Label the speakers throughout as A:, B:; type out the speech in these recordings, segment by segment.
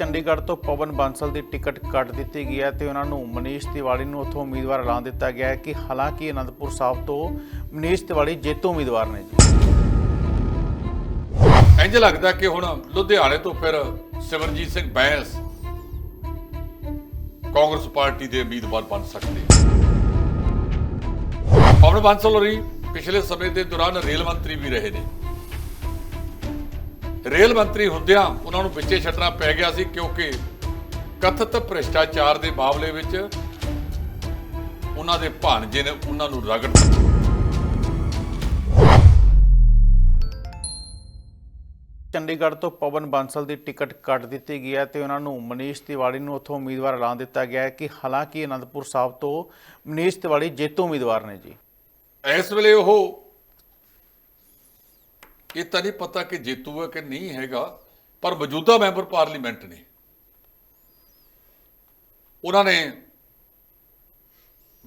A: ਚੰਡੀਗੜ੍ਹ ਤੋਂ ਪਵਨ ਬਾਂਸਲ ਦੀ ਟਿਕਟ ਕੱਟ ਦਿੱਤੀ ਗਈ ਹੈ ਤੇ ਉਹਨਾਂ ਨੂੰ ਮਨੀਸ਼ ਤਿਵਾੜੀ ਨੂੰ ਉੱਥੋਂ ਉਮੀਦਵਾਰ ਐਲਾਨ ਦਿੱਤਾ ਗਿਆ ਹੈ ਕਿ ਹਾਲਾਂਕਿ ਅਨੰਦਪੁਰ ਸਾਹਿਬ ਤੋਂ ਮਨੀਸ਼ ਤਿਵਾੜੀ ਜੇਤੂ ਉਮੀਦਵਾਰ ਨੇ ਜੀ।
B: ਇੰਜ ਲੱਗਦਾ ਕਿ ਹੁਣ ਲੁਧਿਆਣੇ ਤੋਂ ਫਿਰ ਸਿਮਰਜੀਤ ਸਿੰਘ ਬੈਂਸ ਕਾਂਗਰਸ ਪਾਰਟੀ ਦੇ ਉਮੀਦਵਾਰ ਬਣ ਸਕਦੇ ਪਵਨ ਬਾਂਸਲ ਹੋਰੀ ਪਿਛਲੇ ਸਮੇਂ ਦੇ ਦੌਰਾਨ ਰੇਲ ਮੰਤਰੀ ਵੀ ਰਹੇ ਨੇ। ਰੇਲ ਮੰਤਰੀ ਹੁੰਦਿਆਂ ਉਹਨਾਂ ਨੂੰ ਵਿੱਚੇ ਛੱਡਣਾ ਪੈ ਗਿਆ ਸੀ ਕਿਉਂਕਿ ਕਥਿਤ ਭ੍ਰਿਸ਼ਟਾਚਾਰ ਦੇ ਮਾਮਲੇ ਵਿੱਚ ਉਹਨਾਂ ਦੇ ਭਾਣਜੇ ਨੇ ਉਹਨਾਂ ਨੂੰ ਰਗੜ
A: ਚੰਡੀਗੜ੍ਹ ਤੋਂ ਪਵਨ ਬਾਂਸਲ ਦੀ ਟਿਕਟ ਕੱਟ ਦਿੱਤੀ ਗਈ ਹੈ ਤੇ ਉਹਨਾਂ ਨੂੰ ਮਨੀਸ਼ ਤਿਵਾੜੀ ਨੂੰ ਉੱਥੋਂ ਉਮੀਦਵਾਰ ਐਲਾਨ ਦਿੱਤਾ ਗਿਆ ਹੈ ਕਿ ਹਾਲਾਂਕਿ ਅਨੰਦਪੁਰ ਸਾਹਿਬ ਤੋਂ ਮਨੀਸ਼ ਤਿਵਾੜੀ ਜੇਤੂ ਉਮੀਦਵਾਰ ਨੇ ਜੀ।
B: ਇਸ ਵੇਲੇ ਉਹ ਇਹ ਤਾਂ ਨਹੀਂ ਪਤਾ ਕਿ ਜੇਤੂ ਹੈ ਕਿ ਨਹੀਂ ਹੈਗਾ, ਪਰ ਮੌਜੂਦਾ ਮੈਂਬਰ ਪਾਰਲੀਮੈਂਟ ਨੇ। ਉਹਨਾਂ ਨੇ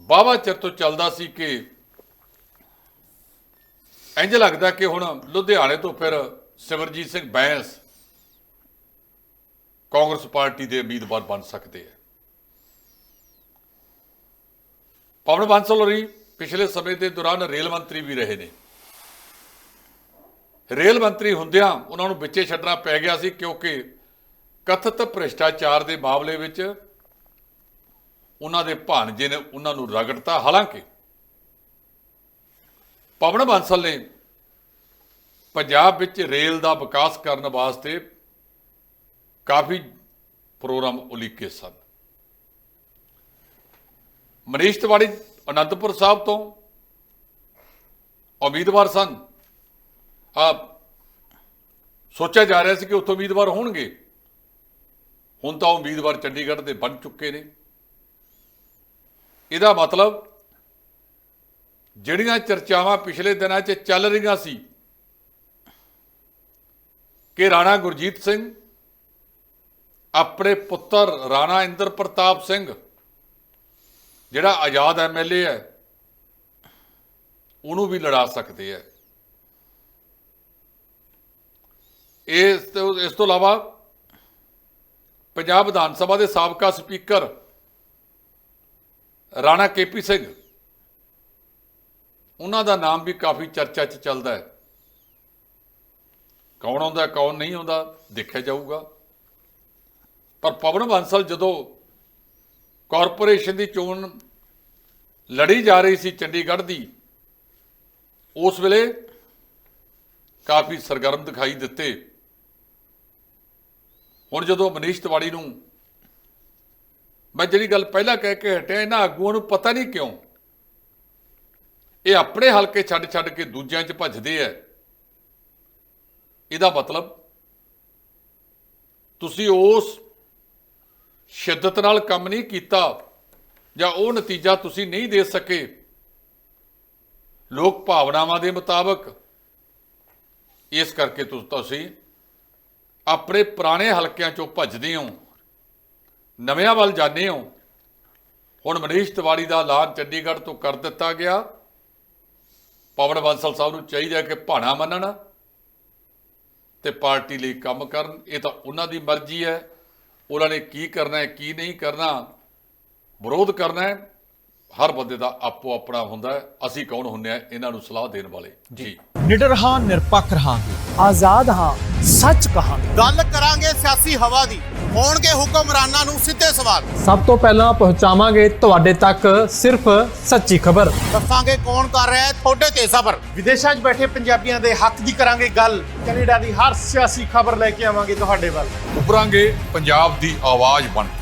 B: ਬਾਵਾ ਚਿਰ ਤੋਂ ਚੱਲਦਾ ਸੀ ਕਿ ਇੰਜ ਲੱਗਦਾ ਕਿ ਹੁਣ ਲੁਧਿਆਣੇ ਤੋਂ ਫਿਰ ਸਿਮਰਜੀਤ ਸਿੰਘ ਬੈਂਸ ਕਾਂਗਰਸ ਪਾਰਟੀ ਦੇ ਉਮੀਦਵਾਰ ਬਣ ਸਕਦੇ ਆ। ਪਵਨ ਬਾਂਸਲ ਹੋਰੀ ਪਿਛਲੇ ਸਮੇਂ ਦੇ ਦੌਰਾਨ ਰੇਲ ਮੰਤਰੀ ਵੀ ਰਹੇ ਨੇ। ਰੇਲ ਮੰਤਰੀ ਹੁੰਦਿਆਂ ਉਹਨਾਂ ਨੂੰ ਵਿੱਚੇ ਛੱਡਣਾ ਪੈ ਗਿਆ ਸੀ ਕਿਉਂਕਿ ਕਥਿਤ ਭ੍ਰਿਸ਼ਟਾਚਾਰ ਦੇ ਮਾਮਲੇ ਵਿੱਚ ਉਹਨਾਂ ਦੇ ਭਾਣਜੇ ਨੇ ਉਹਨਾਂ ਨੂੰ ਰਗੜਤਾ। ਹਾਲਾਂਕਿ ਪਵਨ ਬਾਂਸਲ ਨੇ ਪੰਜਾਬ ਵਿੱਚ ਰੇਲ ਦਾ ਵਿਕਾਸ ਕਰਨ ਵਾਸਤੇ ਕਾਫੀ ਪ੍ਰੋਗਰਾਮ ਉਲੀਕੇ ਸਨ। ਮਨੀਸ਼ ਤਿਵਾੜੀ ਅਨੰਦਪੁਰ ਸਾਹਿਬ ਤੋਂ ਉਮੀਦਵਾਰ ਸਨ। ਆ ਸੋਚਿਆ ਜਾ ਰਿਹਾ ਸੀ ਕਿ ਉੱਥੋਂ ਉਮੀਦਵਾਰ ਹੋਣਗੇ। ਹੁਣ ਤਾਂ ਉਮੀਦਵਾਰ ਚੰਡੀਗੜ੍ਹ ਦੇ ਬਣ ਚੁੱਕੇ ਨੇ। ਇਹਦਾ ਮਤਲਬ ਜਿਹੜੀਆਂ ਚਰਚਾਵਾਂ ਪਿਛਲੇ ਦਿਨਾਂ 'ਚ ਚੱਲ ਰਹੀਆਂ ਸੀ ਕਿ ਰਾਣਾ ਗੁਰਜੀਤ ਸਿੰਘ, ਆਪਣੇ ਪੁੱਤਰ ਰਾਣਾ ਇੰਦਰ ਪ੍ਰਤਾਪ ਸਿੰਘ, ਜਿਹੜਾ ਆਜ਼ਾਦ ਐਮਐਲਏ ਹੈ, ਉਹਨੂੰ ਵੀ ਲੜਾ ਸਕਦੇ ਹੈ। ਇਸ ਤੋਂ ਇਸ ਤੋਂ ਇਲਾਵਾ ਪੰਜਾਬ ਵਿਧਾਨ ਸਭਾ ਦੇ ਸਾਬਕਾ ਸਪੀਕਰ ਰਾਣਾ ਕੇਪੀ ਸਿੰਘ, ਉਹਨਾਂ ਦਾ ਨਾਮ ਵੀ ਕਾਫੀ ਚਰਚਾ 'ਚ ਚੱਲਦਾ ਹੈ। ਕੌਣ ਆਉਂਦਾ, ਕੌਣ ਨਹੀਂ ਆਉਂਦਾ, ਦੇਖਿਆ ਜਾਊਗਾ। ਪਰ ਪਵਨ ਬੰਸਲ ਜਦੋਂ ਕਾਰਪੋਰੇਸ਼ਨ ਦੀ ਚੋਣ ਲੜੀ ਜਾ ਰਹੀ ਸੀ ਚੰਡੀਗੜ੍ਹ ਦੀ, ਉਸ ਵੇਲੇ ਕਾਫੀ ਸਰਗਰਮ ਦਿਖਾਈ ਦਿੱਤੇ। ਹੁਣ ਜਦੋਂ ਮਨੀਸ਼ ਤਿਵਾੜੀ ਨੂੰ ਮੈਂ ਜਿਹੜੀ ਗੱਲ ਪਹਿਲਾਂ ਕਹਿ ਕੇ ਹਟਿਆ, ਇਹਨਾਂ ਆਗੂਆਂ ਨੂੰ ਪਤਾ ਨਹੀਂ ਕਿਉਂ? ਇਹ ਆਪਣੇ ਹਲਕੇ ਛੱਡ ਛੱਡ ਕੇ ਦੂਜਿਆਂ 'ਚ ਭੱਜਦੇ ਐ। ਇਹਦਾ ਮਤਲਬ ਤੁਸੀਂ ਉਸ ਸ਼ਿੱਦਤ ਨਾਲ ਕੰਮ ਨਹੀਂ ਕੀਤਾ ਜਾਂ ਉਹ ਨਤੀਜਾ ਤੁਸੀਂ ਨਹੀਂ ਦੇ ਸਕੇ। ਲੋਕ ਭਾਵਨਾਵਾਂ ਦੇ ਮੁਤਾਬਕ ਇਸ ਕਰਕੇ ਤੁਸੀਂ ਆਪਣੇ ਪੁਰਾਣੇ ਹਲਕਿਆਂ ਚੋਂ ਭੱਜਦੇ ਹੋ, ਨਵਿਆਂ ਵੱਲ ਜਾਂਦੇ ਹੋ। ਹੁਣ ਮਨੀਸ਼ ਤਿਵਾੜੀ ਦਾ ਐਲਾਨ ਚੰਡੀਗੜ੍ਹ ਤੋਂ ਕਰ ਦਿੱਤਾ ਗਿਆ। ਪਵਨ ਬਾਂਸਲ ਸਾਹਿਬ ਨੂੰ ਚਾਹੀਦਾ ਕਿ ਭਾਣਾ ਮੰਨਣ ਤੇ ਪਾਰਟੀ ਲਈ ਕੰਮ ਕਰਨ। ਇਹ ਤਾਂ ਉਹਨਾਂ ਦੀ ਮਰਜ਼ੀ ਹੈ। ਉਹਨਾਂ ਨੇ ਕੀ ਕਰਨਾ ਹੈ, ਕੀ ਨਹੀਂ ਕਰਨਾ, ਵਿਰੋਧ ਕਰਨਾ ਹੈ। ਹਰ ਬੰਦੇ ਦਾ ਆਪੋ ਆਪਣਾ ਹੁੰਦਾ ਹੈ। ਅਸੀਂ ਕੌਣ ਹੁੰਨੇ ਆ? ਇਹਨਾਂ ਨੂੰ ਸਲਾਹ ਦੇਣ ਵਾਲੇ। ਜੀ।
C: ਨਿਡਰ ਹਾਂ ਨਿਰਪੱਖ ਰਹਾਂਗੇ।
D: ਆਜ਼ਾਦ ਹਾਂ ਸੱਚ ਕਹਾਂਗੇ।
E: ਗੱਲ ਕਰਾਂਗੇ ਸਿਆਸੀ ਹਵਾ ਦੀ। ਹੋਣਗੇ ਹੁਕਮਰਾਨਾਂ ਨੂੰ ਸਿੱਧੇ ਸਵਾਲ।
C: ਸਭ ਤੋਂ ਪਹਿਲਾਂ ਪਹੁੰਚਾਵਾਂਗੇ ਤੁਹਾਡੇ ਤੱਕ ਸਿਰਫ ਸੱਚੀ ਖਬਰ।
E: ਦੱਸਾਂਗੇ ਕੌਣ ਕਰ ਰਿਹਾ ਹੈ ਤੁਹਾਡੇ ਤੇ ਸਬਰ। ਵਿਦੇਸ਼ਾਂ 'ਚ ਬੈਠੇ ਪੰਜਾਬੀਆਂ ਦੇ ਹੱਕ ਦੀ ਕਰਾਂਗੇ ਗੱਲ। ਕੈਨੇਡਾ ਦੀ ਹਰ ਸਿਆਸੀ ਖਬਰ ਲੈ ਕੇ ਆਵਾਂਗੇ ਤੁਹਾਡੇ ਵੱਲ।
B: ਉਭਰਾਂਗੇ ਪੰਜਾਬ ਦੀ ਆਵਾਜ਼ ਬਣ ਕੇ।